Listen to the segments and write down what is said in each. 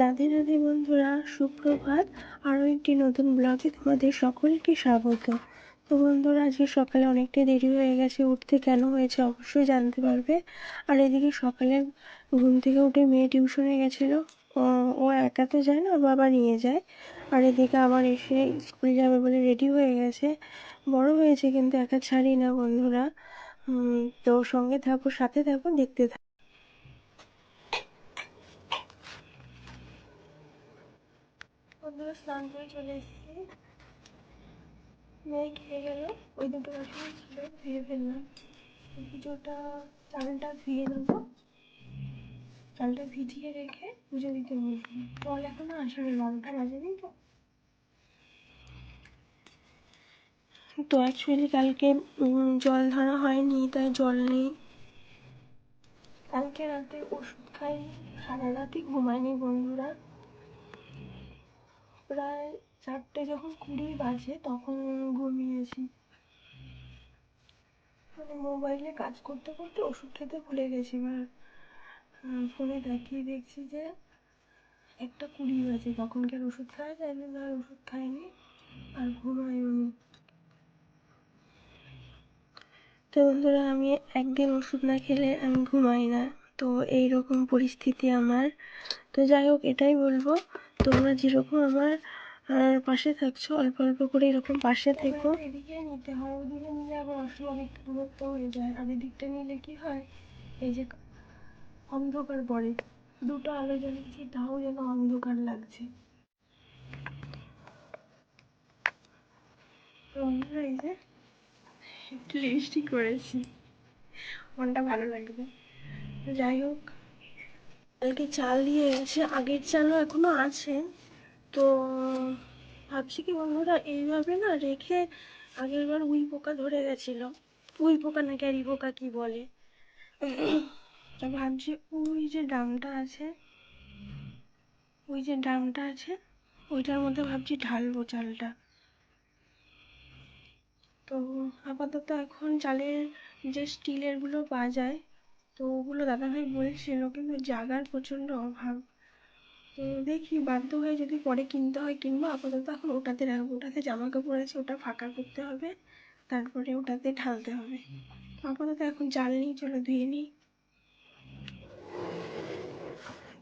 রাধে রাধে বন্ধুরা, সুপ্রভাত। আরও একটি নতুন ব্লগে তোমাদের সকলকে স্বাগত। তো বন্ধুরা, আজকে সকালে অনেকটাই দেরি হয়ে গেছে, উঠতে কেন হয়েছে অবশ্যই জানতে পারবে। আর এদিকে সকালে ঘুম থেকে উঠে মেয়ে টিউশনে গেছিল। ও একা তো যায় না, ওর বাবা নিয়ে যায়। আর এদিকে আবার এসে স্কুল যাবে বলে রেডি হয়ে গেছে। বড় হয়েছে কিন্তু একা ছাড়ি না বন্ধুরা। তো সঙ্গে থাকো, সাথে থাকো, দেখতে থাকো। বন্ধুরা, স্নান করে চলে এসেছি। মেয়ে খেয়ে গেল। ওই দুটো বাসন ছিল, ধুয়ে ফেললাম। পুজোটা, চালটা ধুয়ে নেব। চালটা ভিজিয়ে রেখে পুজো দিতে বসবো জল এখনও আসেনি বারোটা বাজেনি তো। তো অ্যাকচুয়ালি কালকে জল ধরা হয়নি, তাই জল নেই। কালকে রাতে ওষুধ খাই সারা রাতই ঘুমায়নি বন্ধুরা। প্রায় চারটে যখন কুড়ি বাজে তখন ঘুমিয়েছি। মানে মোবাইলে কাজ করতে করতে ওষুধ খেতে ভুলে গেছি, এবার ফোনে দেখিয়ে দেখছি যে একটা কুড়ি বাজে, তখন কি আর ওষুধ খাওয়া যায় না? আর ওষুধ খাইনি, আর ঘুমাইও নি তো বন্ধুরা, আমি একদিন ওষুধ না খেলে আমি ঘুমাই না, তো এই রকম পরিস্থিতি আমার। তো যাই হোক, এটাই বলব তোমরা যেরকম আমার পাশে থাকছো অল্প অল্প করে এরকম পাশে থেকো। এদিকে নিতে হয় ওদিকে নিলে আবার একটু দূরত্ব হয়ে যায়। আর এদিকটা নিলে কি হয় এই যে অন্ধকার পড়ে দুটো আলো জ্বালিয়েছি তাও যেন অন্ধকার লাগছে। এই যে একটু লিপস্টিক করেছি। মনটা ভালো লাগবে। যাই হোক কালকে চাল দিয়ে গেছে আগের চালও এখনও আছে। তো ভাবছি কি বন্ধুরা এইভাবে না রেখে আগের বার উই পোকা ধরে গেছিল। উই পোকা না ক্যারি পোকা কি বলে? তো ভাবছি ওই যে ড্রামটা আছে, ওই যে ড্রামটা আছে, ওইটার মধ্যে ভাবছি ঢালবো চালটা। তো আপাতত এখন চালের যে স্টিলেরগুলো পাওয়া যায় তো ওগুলো দাদাভাই বলছিল কিন্তু জাগার প্রচণ্ড অভাব। তো দেখি বাধ্য হয়ে যদি পরে কিনতে হয় কিনবো আপাতত এখন ওটাতে রাখব। ওটাতে জামা কাপড় আছে ওটা ফাঁকা করতে হবে তারপরে ওটাতে ঢালতে হবে। আপাতত এখন চাল নিই চলো ধুয়ে নিই।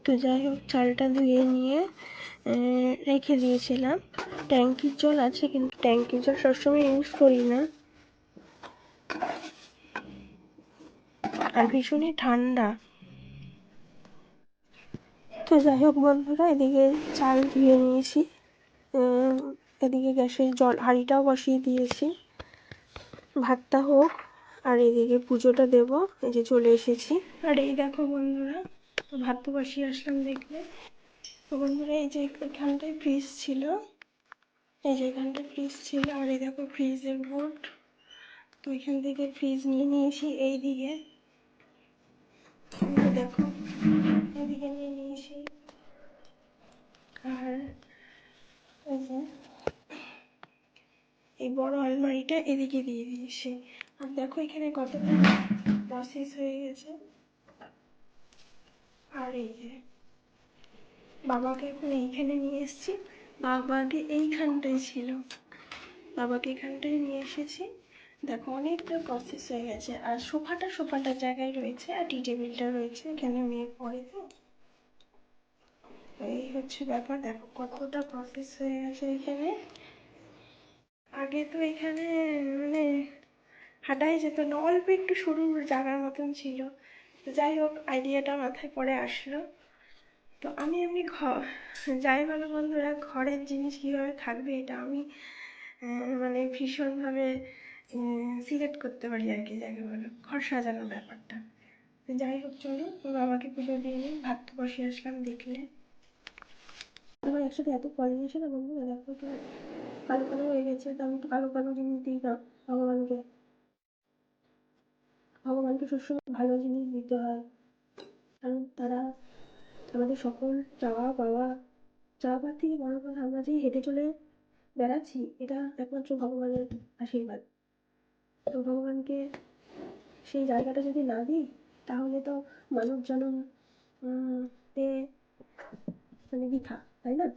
তো যাই হোক চালটা ধুয়ে নিয়ে রেখে দিয়েছিলাম। ট্যাঙ্কির জল আছে কিন্তু ট্যাঙ্কির জল সবসময় ইউজ করি না। আর ভীষণই ঠান্ডা। তো যাই হোক বন্ধুরা, এদিকে চাল ধুয়ে নিয়েছি। এদিকে গ্যাসের জল, হাঁড়িটাও বসিয়ে দিয়েছি। ভাতটা হোক, আর এদিকে পুজোটা দেব, এই যে চলে এসেছি। আর এই দেখো বন্ধুরা ভাত তো বসিয়ে আসলাম দেখলে। তো বন্ধুরা, এই যে এখানটায় ফ্রিজ ছিল। এই যে এখানটায় ফ্রিজ ছিল, আর এই দেখো ফ্রিজের বোর্ড। তো এখান থেকে ফ্রিজ নিয়ে নিয়েছি এই দিকে দেখো, এদিকে নিয়ে নিয়েছি। আর এই যে এই বড় আলমারিটা এদিকে দিয়ে দিয়েছি। আর দেখো এখানে কতটা প্রসেস হয়ে গেছে। আর এই যে বাবাকে এখন এইখানে নিয়ে এসেছি। বাবাকে এইখানটায় ছিল। বাবাকে এখানটায় নিয়ে এসেছি। দেখো, অনেকটা প্রসেস হয়ে গেছে। আর সোফাটা সোফাটার জায়গায় রয়েছে, আর টি টেবিলটা রয়েছে। এখানে মেয়ে পড়ে তো এই হচ্ছে ব্যাপার। দেখো, কতটা প্রসেস হয়ে গেছে এখানে। আগে তো এখানে মানে হাঁটাই যেত না। অল্প একটু সরু জায়গার মতন ছিল। যাই হোক আইডিয়াটা মাথায় পড়ে আসলো। তো আমি এমনি ঘ, যাই বলো বন্ধুরা, ঘরের জিনিস কীভাবে থাকবে এটা আমি মানে ভীষণভাবে সিলেক্ট করতে পারি আর কি, যাকে বলো ঘর সাজানোর ব্যাপারটা। যাই হোক চলো বাবাকে পুজো দিয়ে নিই, ভাত তো বসিয়ে আসলাম, দেখলে। আমার একসাথে এত ফল নিয়েছে না বন্ধুরা দেখো কালো কালো হয়ে গেছে, তো আমি একটু কালো কালো জিনিস দিই না ভগবানকে। ভগবানকে সবসময় ভালো জিনিস দিতে হয়। কারণ তারা আমাদের সকল চাওয়া পাওয়া, চাওয়া থেকে বড় কথা, আমরা যে হেঁটে চলে বেড়াচ্ছি, এটা একমাত্র ভগবানের আশীর্বাদ। তো ভগবানকে সেই জায়গাটা যদি না দিই, তাহলে তো মানব জনম তে মানে বৃথা, তাই না?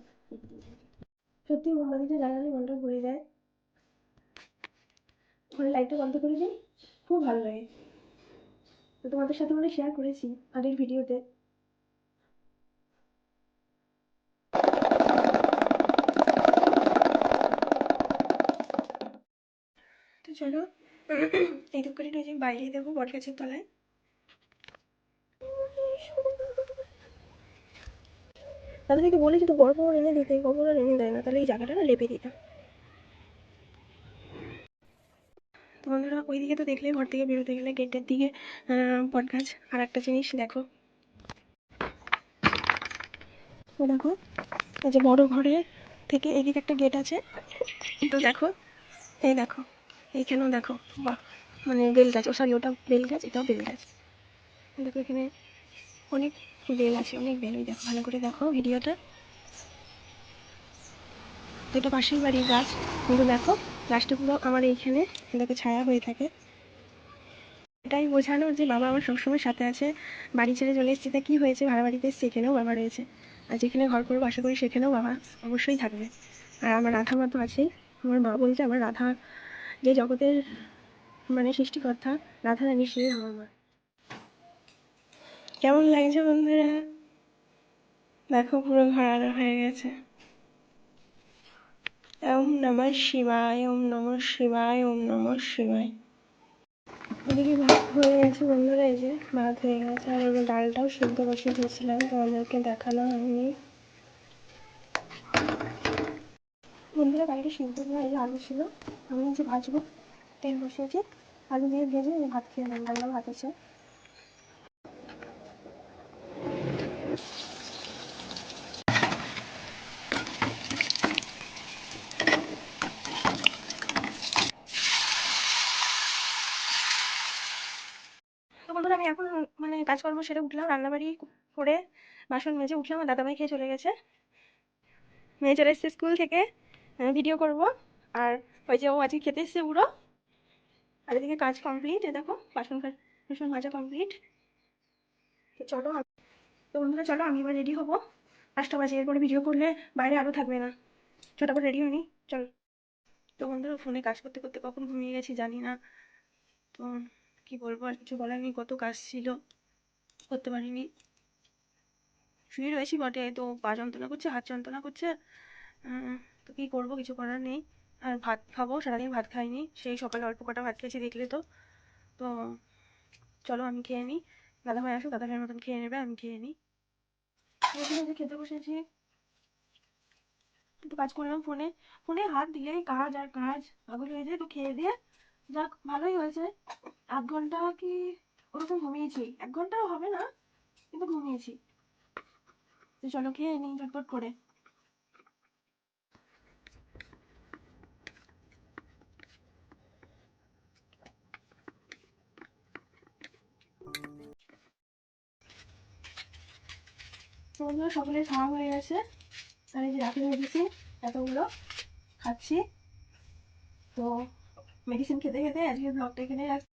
সত্যি মোমবাতিটা জ্বালালে মনটা ভরে যায়। ঘরে লাইটটা বন্ধ করে দিই, খুব ভালো লাগে। তো তোমাদের সাথে মানে শেয়ার করেছি আগের ভিডিওতে তো চলো। এই করে যে বাইরে দেবো বট গাছের তলায়। তাদেরকে বলেছি তো বড় বড় এনে দিতে কখনো এনে দেয় না, তাহলে এই জায়গাটা না লেপে দিতাম। তো বন্ধুরা ওই দিকে তো দেখলে ঘর থেকে বেরোতে গেলে গেটের দিকে বট গাছ আর একটা জিনিস, দেখো। ও দেখো, এই যে বড় ঘরের থেকে এদিকে একটা গেট আছে। তো দেখো, এই দেখো। এইখানেও দেখো? বাহ মানে বেল গাছ, ও সরি ওটা বেল গাছ, এটাও বেল গাছ। দেখো এখানে অনেক বেল আছে, অনেক বেল, ওই দেখো, ভালো করে দেখো ভিডিওটা। এটা পাশের বাড়ির গাছ, কিন্তু দেখো, গাছটা পুরো আমার এইখানে, দেখো ছায়া হয়ে থাকে। এটাই বোঝানো যে বাবা আমার সবসময় সাথে আছে, বাড়ি ছেড়ে চলে এসেছি, তা কী হয়েছে? ভাড়া বাড়িতে এসেছি, এখানেও বাবা রয়েছে। আর যেখানে ঘর করব, আশা করি সেখানেও বাবা অবশ্যই থাকবে। আর আমার রাধা মা তো আছেই। আমার মা বলছে, আমার রাধা যে জগতের মানে সৃষ্টিকর্তা রাধা রানী সে আমার কেমন লাগছে বন্ধুরা? দেখো, পুরো ঘর আলো হয়ে গেছে। ওম নমঃ শিবায়, ওম নমঃ শিবায়, ওম নমঃ শিবায়। ওদিকে ভাত হয়ে গেছে বন্ধুরা, এই যে ভাত হয়ে গেছে। আর ওই ডালটাও সেদ্ধ বসে দিয়েছিলাম, তোমাদেরকে দেখানো হয়নি। বাইরে সিদ্ধ এই যে আলু ছিল। আমি যে ভাজবো, তেল বসিয়েছি। আলু দিয়ে ভেজে ভাত খেয়ে নেব রান্না ভাত আছে। বন্ধুরা, আমি এখন মানে কাজকর্ম সেরে উঠলাম, রান্নাবাড়ি করে বাসন মেজে উঠলাম, আর দাদাভাই খেয়ে চলে গেছে। মেয়ে চলে এসছে স্কুল থেকে। ভিডিও করব। আর ওই যে ও আজকে খেতে এসছে পুরো আর এদিকে কাজ কমপ্লিট এ দেখো, বাসন বাসন মাজা কমপ্লিট চলো তো বন্ধুরা চলো, আমি এবার রেডি হব। পাঁচটা বাজে, এরপরে ভিডিও করলে বাইরে আরও থাকবে না। ছোটাবার রেডি হয়নি, চলো। তো বন্ধুরা ফোনে কাজ করতে করতে কখন ঘুমিয়ে গেছি জানি না। তো কি বলব, আর কিছু বলার নেই, কত কাজ ছিল, করতে পারিনি। শুয়ে রয়েছি বটে, তো পা যন্ত্রণা করছে, হাত যন্ত্রণা করছে। তো কী করব, কিছু করার নেই। আর ভাত খাব, সারাদিন ভাত খাইনি। সেই সকালে অল্প কটা ভাত খেয়েছি, দেখলে তো। তো চলো আমি খেয়ে নিই। দাদা ভাই আসুক দাদা ভাইয়ের মতন খেয়ে নেবে, আমি খেয়ে নিই। খেতে বসেছি। একটু কাজ করলাম ফোনে। ফোনে হাত দিলেই কাজ আর কাজ, পাগল হয়ে যায়, তো খেয়ে দিয়ে যাক, ভালোই হয়েছে। আধ ঘণ্টা কি ওরকম ঘুমিয়েছি। এক ঘন্টাও হবে না, কিন্তু ঘুমিয়েছি। চলো খেয়ে নিই, ঝটপট করে। বন্ধুরা, সকলে খাওয়া হয়ে গেছে। আর এই যে রাখি মেডিসিন এতগুলো খাচ্ছি। তো মেডিসিন খেতে খেতে আজকে ব্লগটা এখানে রাখছি।